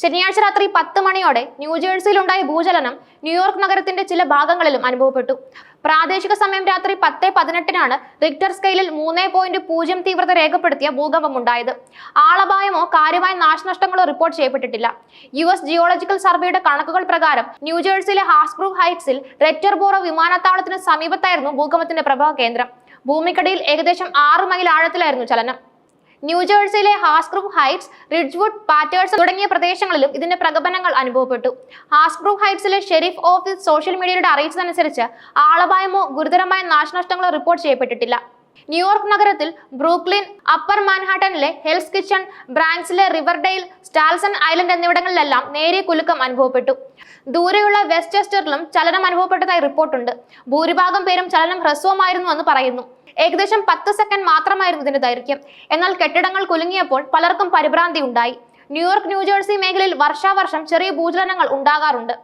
ശനിയാഴ്ച രാത്രി പത്ത് മണിയോടെ ന്യൂജേഴ്സിയിലുണ്ടായ ഭൂചലനം ന്യൂയോർക്ക് നഗരത്തിന്റെ ചില ഭാഗങ്ങളിലും അനുഭവപ്പെട്ടു. പ്രാദേശിക സമയം രാത്രി പത്ത് പതിനെട്ടിനാണ് റിക്ടർ സ്കെയിലിൽ മൂന്ന് പോയിന്റ് പൂജ്യം തീവ്രത രേഖപ്പെടുത്തിയ ഭൂകമ്പമുണ്ടായത്. ആളപായമോ കാര്യമായ നാശനഷ്ടങ്ങളോ റിപ്പോർട്ട് ചെയ്യപ്പെട്ടിട്ടില്ല. യു എസ് ജിയോളജിക്കൽ സർവേയുടെ കണക്കുകൾ പ്രകാരം ന്യൂജേഴ്സിയിലെ ഹാസ്ബ്രൂ ഹൈറ്റ്സിൽ റെറ്റർബോറോ വിമാനത്താവളത്തിന് സമീപത്തായിരുന്നു ഭൂകമ്പത്തിന്റെ പ്രഭവ കേന്ദ്രം. ഭൂമിക്കടിയിൽ ഏകദേശം ആറ് മൈൽ ആഴത്തിലായിരുന്നു ചലനം. ന്യൂജേഴ്സിയിലെ ഹാസ്ക്രൂ ഹൈറ്റ്സ് റിഡ്ജ്വുഡ് പാറ്റേഴ്സ് തുടങ്ങിയ പ്രദേശങ്ങളിലും ഇതിന്റെ പ്രകമ്പനങ്ങൾ അനുഭവപ്പെട്ടു. ഹാസ്ക്രൂ ഹൈറ്റ്സിലെ ഷെരീഫ് ഓഫീസ് സോഷ്യൽ മീഡിയയുടെ അറിയിച്ചതനുസരിച്ച് ആളപായമോ ഗുരുതരമായ നാശനഷ്ടങ്ങളോ റിപ്പോർട്ട് ചെയ്യപ്പെട്ടിട്ടില്ല. ന്യൂയോർക്ക് നഗരത്തിൽ ബ്രൂക്ലിൻ അപ്പർ മാൻഹാട്ടനിലെ ഹെൽസ് കിച്ചൺ ബ്രാൻസിലെ റിവർഡെയിൽ സ്റ്റാൽസൺ ഐലൻഡ് എന്നിവിടങ്ങളിലെല്ലാം നേരിയ കുലുക്കം അനുഭവപ്പെട്ടു. ദൂരെയുള്ള വെസ്റ്റ്ചെസ്റ്ററിലും ചലനം അനുഭവപ്പെട്ടതായി റിപ്പോർട്ടുണ്ട്. ഭൂരിഭാഗം പേരും ചലനം ഹ്രസ്വമായിരുന്നു എന്ന് പറയുന്നു. ഏകദേശം പത്ത് സെക്കൻഡ് മാത്രമായിരുന്നു ഇതിന്റെ ദൈർഘ്യം. എന്നാൽ കെട്ടിടങ്ങൾ കുലുങ്ങിയപ്പോൾ പലർക്കും പരിഭ്രാന്തി ഉണ്ടായി. ന്യൂയോർക്ക് ന്യൂജേഴ്സി മേഖലയിൽ വർഷാവർഷം ചെറിയ ഭൂചലനങ്ങൾ ഉണ്ടാകാറുണ്ട്.